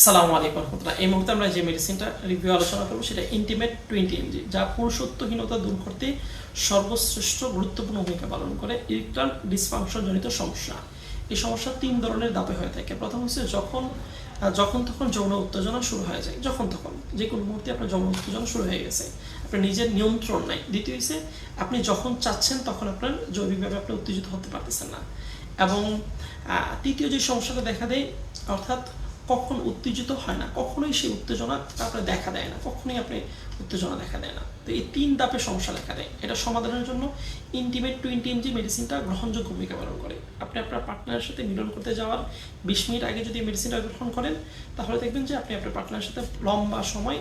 সালামু আলাইকুম রহমতুল্লাহ। এই মুহূর্তে আমরা যে মেডিসিনটা রিভিউ আলোচনা করব, সেটা ইন্টিমেট টোয়েন্টি এমজি যা পুরুষত্বহীনতা দূর করতে সর্বশ্রেষ্ঠ গুরুত্বপূর্ণ ভূমিকা পালন করে ইলেকট্রাল ডিসফাংশন জনিত সমস্যা। এই সমস্যা তিন ধরনের দাপে হয়ে থাকে। প্রথম হচ্ছে যখন যখন তখন যৌন উত্তেজনা শুরু হয়ে যায়। যখন তখন, যে কোনো মুহূর্তে আপনার যৌন উত্তেজনা শুরু হয়ে গেছে। আপনার নিজের নিয়ন্ত্রণ নাই। দ্বিতীয় হচ্ছে, আপনি যখন চাচ্ছেন, তখন আপনার জৈবিকভাবে আপনি উত্তেজিত হতে পারতেছেন না। এবং তৃতীয় যে সমস্যাটা দেখা দেয়, অর্থাৎ কখন উত্তেজিত হয় না, কখনোই সেই উত্তেজনা আপনার দেখা দেয় না, কখনোই আপনি উত্তেজনা দেখা দেয় না। তো এই তিন ধাপে সমস্যা দেখা দেয়। এটা সমাধানের জন্য ইন্টিমেট টোয়েন্টি এমজি মেডিসিনটা গ্রহণযোগ্য ভূমিকা পালন করে। আপনি আপনার পার্টনারের সাথে মিলন করতে যাওয়ার বিশ মিনিট আগে যদি মেডিসিনটা গ্রহণ করেন, তাহলে দেখবেন যে আপনি আপনার পার্টনারের সাথে লম্বা সময়,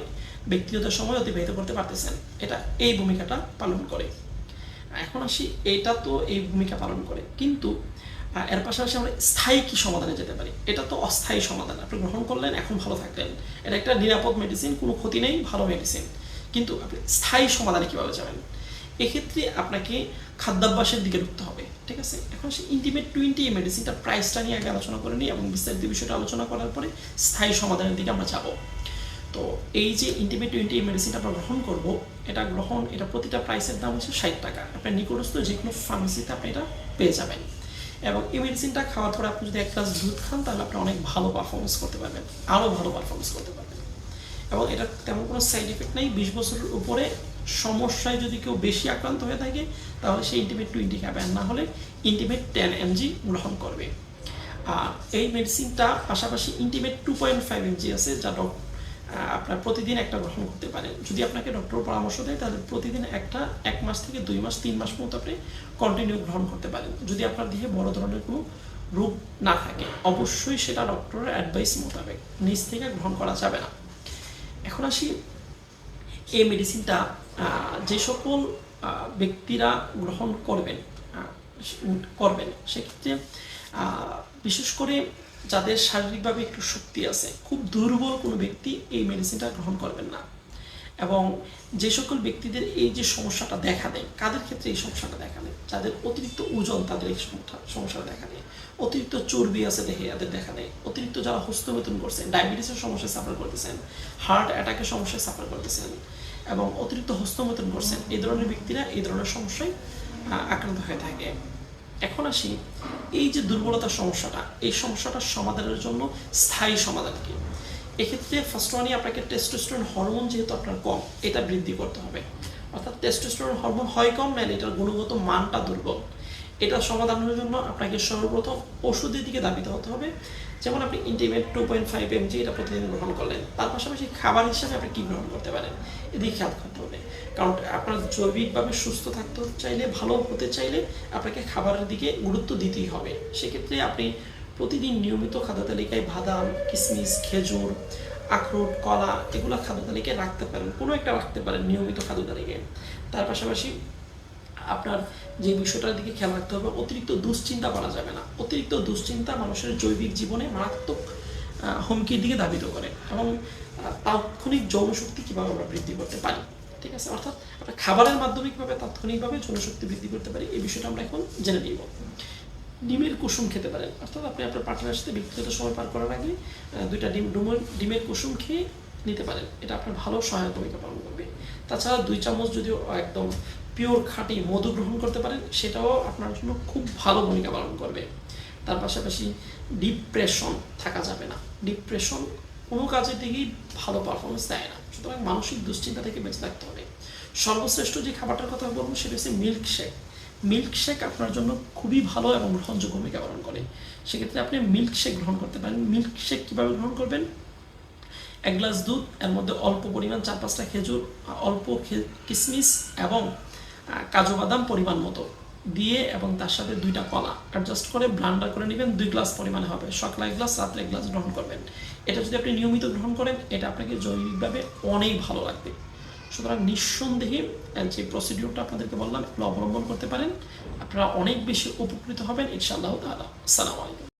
ব্যক্তিগত সময় অতিবাহিত করতে পারতেছেন। এটা এই ভূমিকাটা পালন করে। এখন আসি, এটা তো এই ভূমিকা পালন করে। কিন্তু এর পাশাপাশি আমরা স্থায়ী কি সমাধানে যেতে পারি? এটা তো অস্থায়ী সমাধান। আপনি গ্রহণ করলেন, এখন ভালো থাকলেন। এটা একটা নিরাপদ মেডিসিন কোনো ক্ষতি নেই, ভালো মেডিসিন কিন্তু আপনি স্থায়ী সমাধানে কীভাবে যাবেন? এক্ষেত্রে আপনাকে খাদ্যাভ্যাসের দিকে ঢুকতে হবে, ঠিক আছে? এখন সে ইন্টিমেট টোয়েন্টি এই মেডিসিনটার প্রাইসটা নিয়ে আগে আলোচনা করে নিই এবং বিস্তারিত বিষয়টা আলোচনা করার পরে স্থায়ী সমাধানের দিকে আমরা যাব। তো এই যে ইন্টিমেট টোয়েন্টি এই মেডিসিনটা আমরা গ্রহণ করব, এটা গ্রহণ, এটা প্রতিটা প্রাইসের দাম হচ্ছে ষাট টাকা। আপনার নিকটস্থ যে কোনো ফার্মেসিতে আপনি এটা পেয়ে যাবেন। এবং এই মেডিসিনটা খাওয়ার পরে আপনি যদি এক গ্লাস দুধ খান তাহলে আপনি অনেক ভালো পারফরমেন্স করতে পারবেন। আরও ভালো পারফরমেন্স করতে পারবেন। এবং এটা তেমন কোনো সাইড এফেক্ট নেই। বিশ বছরের উপরে সমস্যায় যদি কেউ বেশি আক্রান্ত হয়ে থাকে তাহলে সে ইন্টিমেট টোয়েন্টি খাবে আর না হলে ইন্টিমেট টেন এমজি গ্রহণ করবে। আর এই মেডিসিনটা পাশাপাশি intimate two point five mg আছে যা ডক- আহ, আপনার প্রতিদিন একটা গ্রহণ করতে পারেন যদি আপনাকে ডক্টর পরামর্শ দেয়, তাহলে প্রতিদিন একটা, এক মাস থেকে দুই মাস, তিন মাস মতো আপনি কন্টিনিউ গ্রহণ করতে পারেন। যদি আপনার দেহে বড় ধরনের কোনো রোগ না থাকে, অবশ্যই সেটা ডক্টরের অ্যাডভাইস মোতাবেক নিজ থেকে গ্রহণ করা যাবে না। এখন আসি এই মেডিসিনটা যে সকল ব্যক্তিরা গ্রহণ করবেন করবেন, সেক্ষেত্রে বিশেষ করে যাদের শারীরিকভাবে একটু শক্তি আছে, খুব দুর্বল কোনো ব্যক্তি এই মেডিসিনটা গ্রহণ করবেন না। এবং যে সকল ব্যক্তিদের এই যে সমস্যাটা দেখা দেয়, কাদের ক্ষেত্রে এই সমস্যাটা দেখা দেয়? যাদের অতিরিক্ত ওজন তাদের এই সমস্যা- সমস্যাটা দেখা দেয়। অতিরিক্ত চর্বি আছে দেখে এদের দেখা দেয়। অতিরিক্ত যারা হস্তবেতন করছেন, ডায়াবেটিসের সমস্যায় সাফার করতেছেন হার্ট অ্যাটাকের সমস্যায় সাফার করতেছেন, এবং অতিরিক্ত হস্তমৈথুন করছেন, এই ধরনের ব্যক্তিরা এই ধরনের সমস্যায় আক্রান্ত হয়ে থাকে। এখন আসি এই যে দুর্বলতা সমস্যাটা, এই সমস্যাটার সমাধানের জন্য স্থায়ী সমাধান কি? এক্ষেত্রে ফার্স্ট ওয়ানই আপনাকে টেস্টোস্টেরন হরমোন যেহেতু আপনার কম, এটা বৃদ্ধি করতে হবে। অর্থাৎ টেস্টোস্টেরন হরমোন হয় কম ম্যান এটার গুণগত মানটা দুর্বল। এটা সমাধানের জন্য আপনাকে সর্বপ্রথম ওষুধের দিকে দাবিতে হতে হবে। যেমন আপনি intimate two point five mg এটা প্রতিদিন গ্রহণ করলেন। তার পাশাপাশি খাবার হিসাবে আপনি কী গ্রহণ করতে পারেন। এদিকে খেয়াল করতে হবে। কারণ আপনার জৈবিকভাবে সুস্থ থাকতে চাইলে, ভালো হতে চাইলে আপনাকে খাবারের দিকে গুরুত্ব দিতেই হবে। সেক্ষেত্রে আপনি প্রতিদিন নিয়মিত খাদ্য তালিকায় বাদাম কিশমিশ খেজুর, আখরোট, কলা এগুলো খাদ্য তালিকায় রাখতে পারেন। কোনো একটা রাখতে পারেন নিয়মিত খাদ্য তালিকায়। তার পাশাপাশি আপনার যে বিষয়টার দিকে খেয়াল রাখতে হবে, অতিরিক্ত দুশ্চিন্তা করা যাবে না। অতিরিক্ত দুশ্চিন্তা মানুষের জৈবিক জীবনে মারাত্মক হুমকির দিকে ধাবিত করে এবং তাৎক্ষণিক যৌনশক্তি কীভাবে আমরা বৃদ্ধি করতে পারি, ঠিক আছে? অর্থাৎ আমরা খাবারের মাধ্যমে কীভাবে তাৎক্ষণিকভাবে যৌনশক্তি বৃদ্ধি করতে পারি, এই বিষয়টা আমরা এখন জেনে নিব। ডিমের কুসুম খেতে পারেন। অর্থাৎ আপনি আপনার পার্টনারের সাথে ব্যক্তিগত সময় পার করার আগে দুইটা ডিম, ডুমের, ডিমের কুসুম খেয়ে নিতে পারেন। এটা আপনার ভালো সহায়ক ভূমিকা পালন করবে। তাছাড়া দুই চামচ যদিও একদম পিওর খাঁটি মধু গ্রহণ করতে পারেন, সেটাও আপনার জন্য খুব ভালো ভূমিকা পালন করবে। তার পাশাপাশি ডিপ্রেশন থাকা যাবে না। ডিপ্রেশন কোনো কাজের দিকেই ভালো পারফরমেন্স দেয় না। সুতরাং মানসিক দুশ্চিন্তা থেকে বেঁচে থাকতে হবে। সর্বশ্রেষ্ঠ যে খাবারটার কথা বলব, সেটা হচ্ছে মিল্কশেক মিল্কশেক আপনার জন্য খুবই ভালো এবং গ্রহণযোগ্য ভূমিকা পালন করে। সেক্ষেত্রে আপনি মিল্কশেক গ্রহণ করতে পারেন। মিল্কশেক কীভাবে গ্রহণ করবেন? এক গ্লাস দুধ, এর মধ্যে অল্প পরিমাণ চার পাঁচটা খেজুর, অল্প কিশমিশ এবং কাজু বাদাম পরিমাণ মতো দিয়ে এবং তার সাথে দুইটা কলা। অ্যাডজাস্ট করে ব্লান্ডার করে নেবেন, দুই গ্লাস পরিমাণে হবে। সকালে এক গ্লাস রাত্রে এক গ্লাস গ্রহণ করবেন। এটা যদি আপনি নিয়মিত গ্রহণ করেন, এটা আপনাকে জৈবিকভাবে অনেক ভালো লাগবে। সুতরাং নিঃসন্দেহে যে প্রসিডিউরটা আপনাদেরকে বললাম এগুলো অবলম্বন করতে পারেন। আপনারা অনেক বেশি উপকৃত হবেন, ইনশাআল্লাহ তাআলা। আসসালামু আলাইকুম।